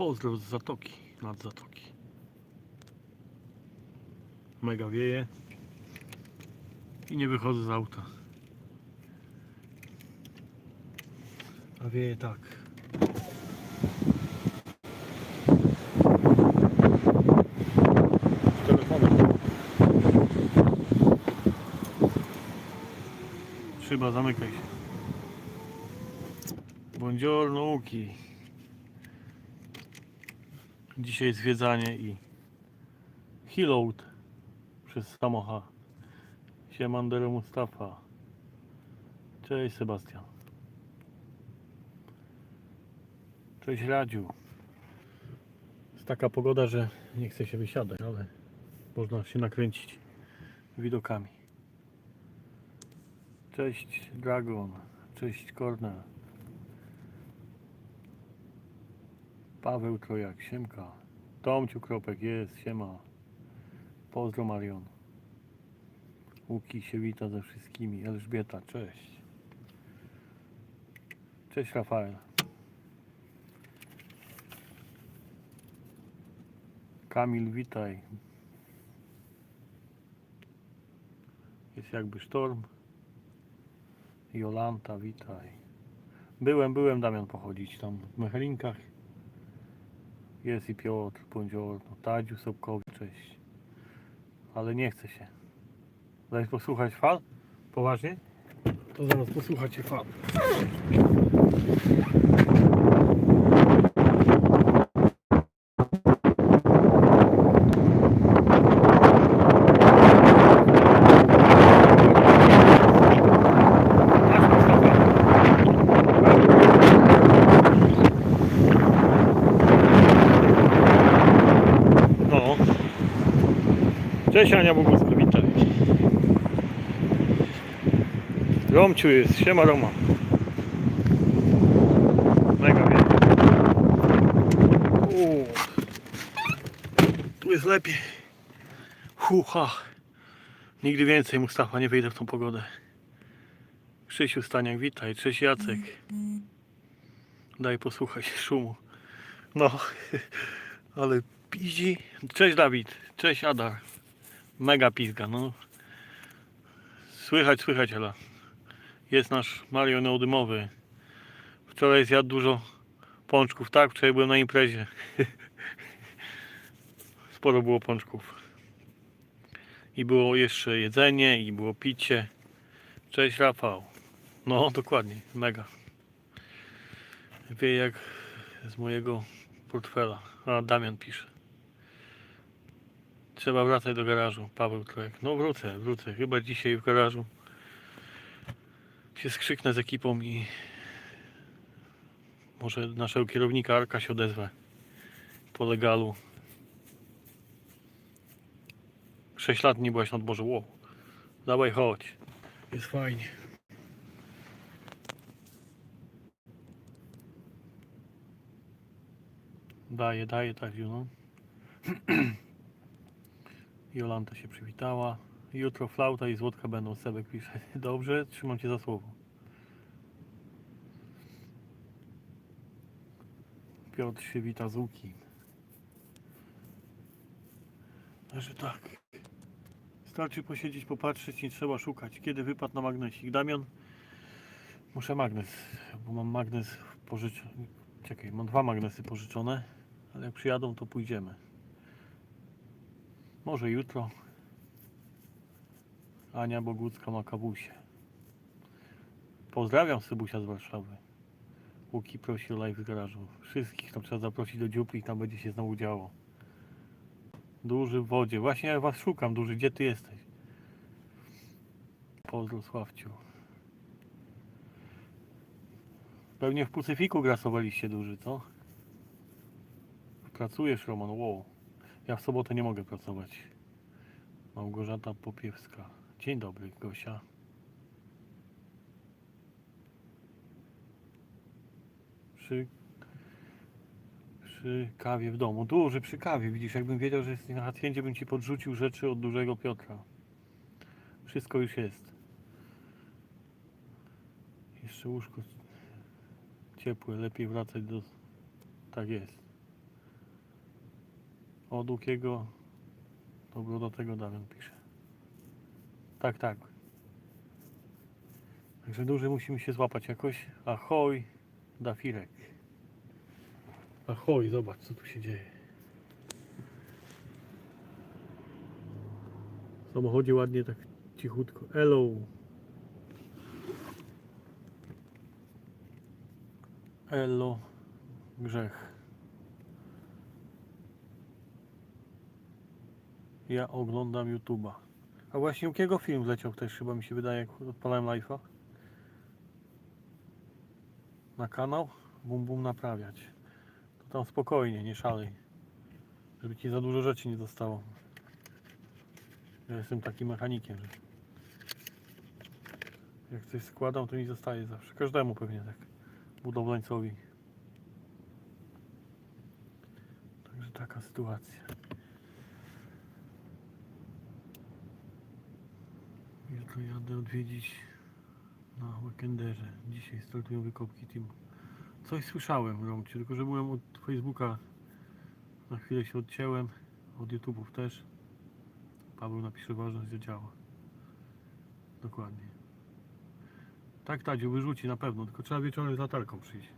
Pozdro z zatoki, nad zatoki. Mega wieje. I nie wychodzę z auta. A wieje tak. Szyba, zamykaj się. Buongiorno, Łuki. Dzisiaj zwiedzanie i Hiload przez samocha. Siemandero Mustafa. Cześć Sebastian. Cześć Radziu. Jest taka pogoda, że nie chce się wysiadać, ale można się nakręcić widokami. Cześć Dragon. Cześć Kornel. Paweł Trojak, siemka. Tomciu Kropek jest, siema. Pozdro Marion. Łuki się wita ze wszystkimi. Elżbieta, cześć. Cześć Rafael. Kamil, witaj. Jest jakby sztorm. Jolanta, witaj. Byłem, byłem Damian pochodzić tam w Mechelinkach. Jest i Piotr, buongiorno, Tadziu Sobkowi, cześć. Ale nie chce się. Daj posłuchać fal? Poważnie? To zaraz posłuchacie fal. Cześć Ania Bogucka, witaj. Romciu jest, siema Roma. Mega. Uuu. Tu jest lepiej. Hucha. Nigdy więcej Mustafa nie wyjdę w tą pogodę. Krzysiu Staniak, witaj. Cześć Jacek. Daj posłuchać szumu. No, ale pizi. Cześć Dawid. Cześć Adar. Mega pizga, no. Słychać, słychać, Ela. Jest nasz Mario neodymowy. Wczoraj zjadł dużo pączków, tak? Wczoraj byłem na imprezie. Sporo było pączków. I było jeszcze jedzenie, i było picie. Cześć Rafał. No, dokładnie, mega. Wie jak z mojego portfela. A, Damian pisze. Trzeba wracać do garażu. Paweł Trojek. No wrócę, wrócę. Chyba dzisiaj w garażu się skrzyknę z ekipą i może naszego kierownika Arka się odezwę po legalu. 6 lat nie byłaś nad morzu. Wow. Dawaj chodź. Jest fajnie. Daję, daję tak, no. Jolanta się przywitała. Jutro flauta i złotka będą, Sebek pisze. Dobrze, trzymam Cię za słowo. Piotr się wita z Łuki. Także tak. Starczy posiedzieć, popatrzeć, nie trzeba szukać. Kiedy wypadł na magnesik? Damian, muszę magnes, bo mam magnes pożyczony. Czekaj, mam dwa magnesy pożyczone, ale jak przyjadą, to pójdziemy. Może jutro. Ania Bogucka ma kawusie. Pozdrawiam Sybusia z Warszawy. Łuki prosi o live z garażu. Wszystkich tam trzeba zaprosić do dziupli tam będzie się znowu działo. Duży w wodzie. Właśnie ja was szukam, duży. Gdzie ty jesteś? Pozdro Sławciu. Pewnie w Pacyfiku grasowaliście duży, co? Pracujesz Roman, wow. Ja w sobotę nie mogę pracować. Małgorzata Popiewska. Dzień dobry, Gosia. Przy, przy kawie w domu. Duży przy kawie. Widzisz, jakbym wiedział, że jesteś na haciendzie, bym ci podrzucił rzeczy od dużego Piotra. Wszystko już jest. Jeszcze łóżko ciepłe. Lepiej wracać do... Tak jest. Od Łukiego do Brodowego Damian pisze. Tak, tak. Także duży musimy się złapać jakoś. Ahoj, Dafirek. Ahoj, zobacz co tu się dzieje. W samochodzie ładnie tak cichutko. Hello. Elo, grzech. Ja oglądam YouTube'a. A właśnie u kiego film wleciał też chyba mi się wydaje, jak odpalałem live'a. Na kanał Bum Bum naprawiać. To tam spokojnie, nie szalej. Żeby ci za dużo rzeczy nie zostało. Ja jestem takim mechanikiem, że jak coś składam, to mi zostaje zawsze. Każdemu pewnie tak. Budowlańcowi. Także taka sytuacja. Jutro jadę odwiedzić na weekenderze. Dzisiaj startują wykopki teamu. Coś słyszałem, Romcie, tylko że byłem od Facebooka. Na chwilę się odcięłem. Od YouTube'ów też. Paweł napisze ważność zadziała. Dokładnie. Tak, Tadziu, wyrzuci na pewno, tylko trzeba wieczorem z latarką przyjść.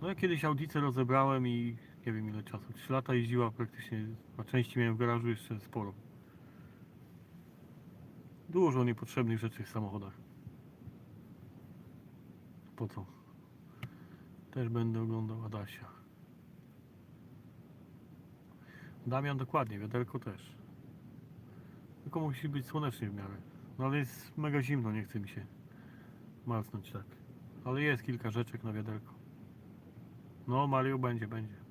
No ja kiedyś audicę rozebrałem i nie wiem ile czasu. 3 lata jeździła praktycznie, a części miałem w garażu jeszcze sporo. Dużo niepotrzebnych rzeczy w samochodach. Po co? Też będę oglądał Adasia. Damian dokładnie, wiaderko też. Tylko musi być słonecznie w miarę. No ale jest mega zimno, nie chce mi się macnąć tak. Ale jest kilka rzeczek na wiaderko. No Mario będzie, będzie.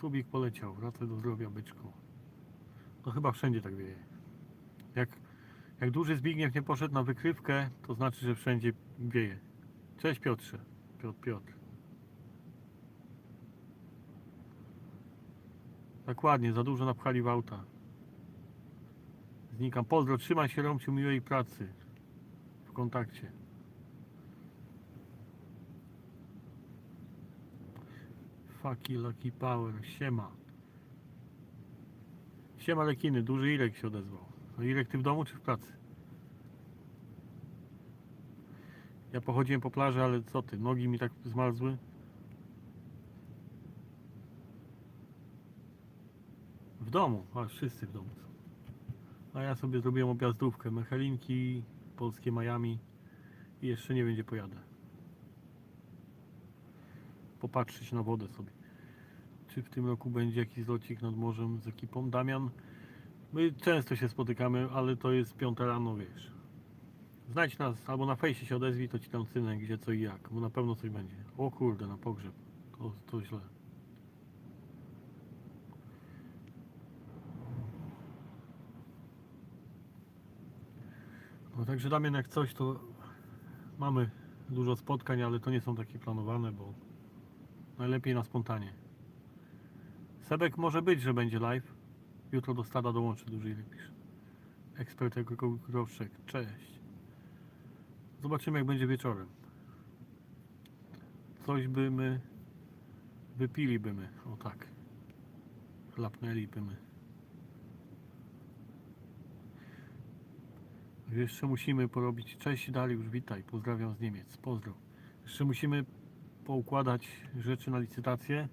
Subik poleciał, wracaj do zdrowia byczku. No chyba wszędzie tak wieje. Jak, jak duży Zbigniew nie poszedł na wykrywkę, to znaczy, że wszędzie wieje. Cześć Piotrze. Piotr, Piotr. Dokładnie, za dużo napchali w auta. Znikam. Pozdro, trzymaj się Romciu, miłej pracy. W kontakcie. Fucky Lucky Power, siema. Siema Lekiny, duży Irek się odezwał. A Irek, ty w domu czy w pracy? Ja pochodziłem po plaży, ale co ty, nogi mi tak zmarzły? W domu, a wszyscy w domu są. A ja sobie zrobiłem objazdówkę, Mechalinki, polskie Miami i jeszcze nie wiem gdzie pojadę. Popatrzeć na wodę sobie. Czy w tym roku będzie jakiś zlocik nad morzem z ekipą? Damian, my często się spotykamy, ale to jest piąta rano, wiesz. Znajdź nas, albo na fejsie się odezwij, to ci tam cynę, gdzie co i jak, bo na pewno coś będzie. O kurde, na pogrzeb. To, to źle. No także Damian, jak coś, to mamy dużo spotkań, ale to nie są takie planowane, bo najlepiej na spontanie. Sebek może być, że będzie live. Jutro do stada dołączy duży pisze. Ekspert jako groszek. Cześć. Zobaczymy jak będzie wieczorem. Coś by my wypili my. O tak. Chlapnęli my. Jeszcze musimy porobić. Cześć Dariusz, witaj. Pozdrawiam z Niemiec. Pozdro. Jeszcze musimy poukładać rzeczy na licytację.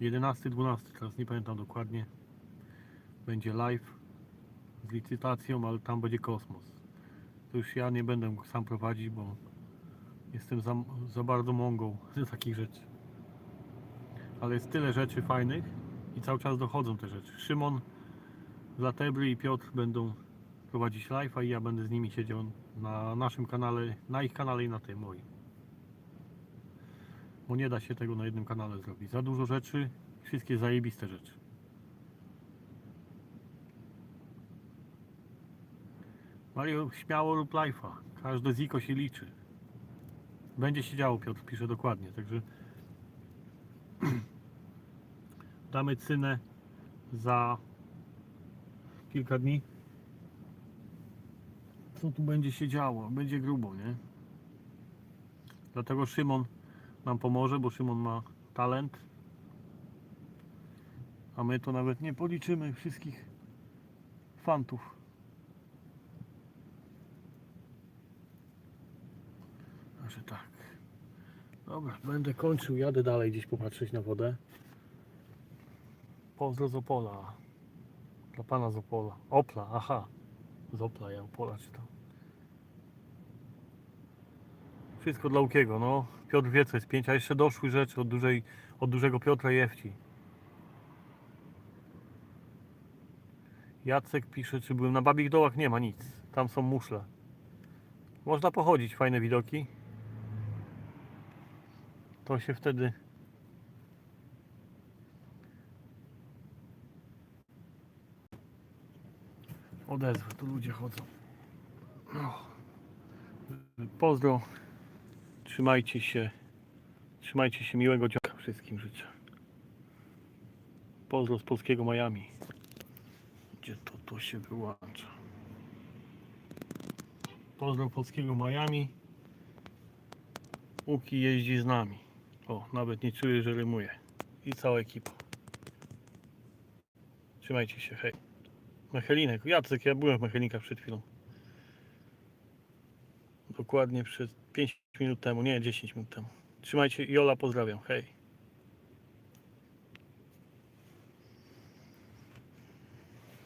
11-12, teraz nie pamiętam dokładnie. Będzie live z licytacją, ale tam będzie kosmos. To już ja nie będę go sam prowadzić, bo jestem za, za bardzo mągą do takich rzeczy. Ale jest tyle rzeczy fajnych i cały czas dochodzą te rzeczy. Szymon, Latebry i Piotr będą prowadzić live, a ja będę z nimi siedział na naszym kanale, na ich kanale i na tym moim. Bo nie da się tego na jednym kanale zrobić. Za dużo rzeczy, wszystkie zajebiste rzeczy. Mario, śmiało lub live'a. Każde ziko się liczy. Będzie się działo, Piotr pisze dokładnie, także damy cynę za kilka dni. co tu będzie się działo. Będzie grubo, nie? Dlatego Szymon nam pomoże, bo Szymon ma talent. A my to nawet nie policzymy wszystkich fantów. Także tak. Dobra, będę kończył, jadę dalej gdzieś popatrzeć na wodę. Pozdro z Opola. Dla pana z Opola. Opla, aha. Z Opla, ja Opola czytam. Wszystko dla Łukiego, no. Piotr wie co jest pięć, a jeszcze doszły rzeczy od, dużej, od dużego Piotra i Ewci. Jacek pisze, czy byłem na Babich Dołach? Nie ma nic. Tam są muszle. Można pochodzić, fajne widoki. To się wtedy odezwę. Tu ludzie chodzą. No. Pozdro. Trzymajcie się. Trzymajcie się miłego dnia wszystkim życzę. Pozdro z polskiego Miami. Gdzie to, to się wyłącza? Pozdro polskiego Miami. Łuki jeździ z nami. O, nawet nie czuję, że rymuje. I cała ekipa. Trzymajcie się, hej. Mechelinek, Jacek, ja byłem w Mechelinkach przed chwilą. Dokładnie przed 5 minut temu, nie 10 minut temu. Trzymajcie, Jola pozdrawiam, hej.